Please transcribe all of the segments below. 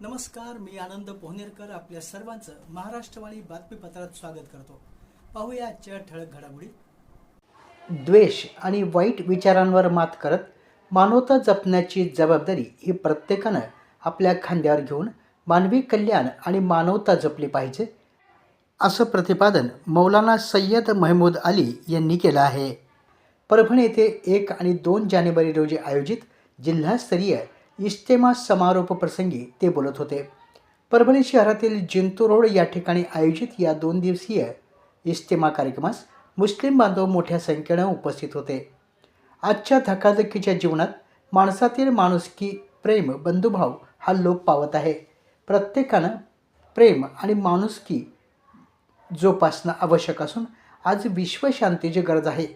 नमस्कार मी आनंद पोहनेरकर आपल्या सर्वांचं महाराष्ट्रवाणी बातमीपत्रात स्वागत करतो. पाहूया आजच्या ठळक घडामोडी. द्वेष आणि वाईट विचारांवर मात करत मानवता जपण्याची जबाबदारी ही प्रत्येकानं आपल्या खांद्यावर घेऊन मानवी कल्याण आणि मानवता जपली पाहिजे असं प्रतिपादन मौलाना सय्यद महमूद अली यांनी केलं आहे. परभणी येथे एक आणि दोन जानेवारी रोजी आयोजित जिल्हास्तरीय इस्तेमा समारोप प्रसंगी ते बोलत होते. परभणी शहरातील जिंतू रोड या ठिकाणी आयोजित या दोन दिवसीय इस्तेमा कार्यक्रमास मुस्लिम बांधव मोठ्या संख्येनं उपस्थित होते. आजच्या धकाधकीच्या जीवनात माणसातील माणुसकी प्रेम बंधुभाव हा लोप पावत आहे. प्रत्येकानं प्रेम आणि माणुसकी जोपासणं आवश्यक असून आज विश्वशांतीची गरज आहे.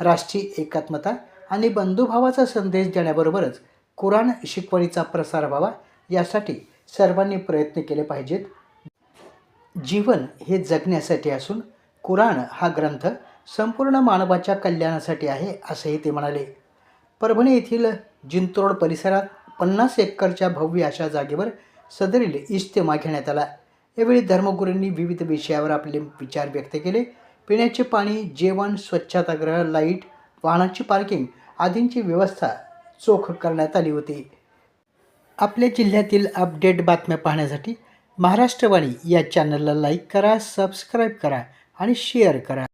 राष्ट्रीय एकात्मता आणि बंधुभावाचा संदेश देण्याबरोबरच कुराण शिकवणीचा प्रसार व्हावा यासाठी सर्वांनी प्रयत्न केले पाहिजेत. जीवन हे जगण्यासाठी असून कुराण हा ग्रंथ संपूर्ण मानवाच्या कल्याणासाठी आहे असंही ते म्हणाले. परभणी येथील जिंतरोड परिसरात पन्नास एकरच्या भव्य अशा जागेवर सदरील इज्तेमा घेण्यात आला. यावेळी धर्मगुरूंनी विविध विषयावर आपले विचार व्यक्त केले. पिण्याचे पाणी जेवण स्वच्छतागृह लाइट वाहनाची पार्किंग आदींची व्यवस्था चोख करण्यात आली होती. आपल्या जिल्ह्यातील अपडेट बातम्या पाहण्यासाठी महाराष्ट्रवाणी या चॅनलला लाईक करा सबस्क्राईब करा आणि शेअर करा.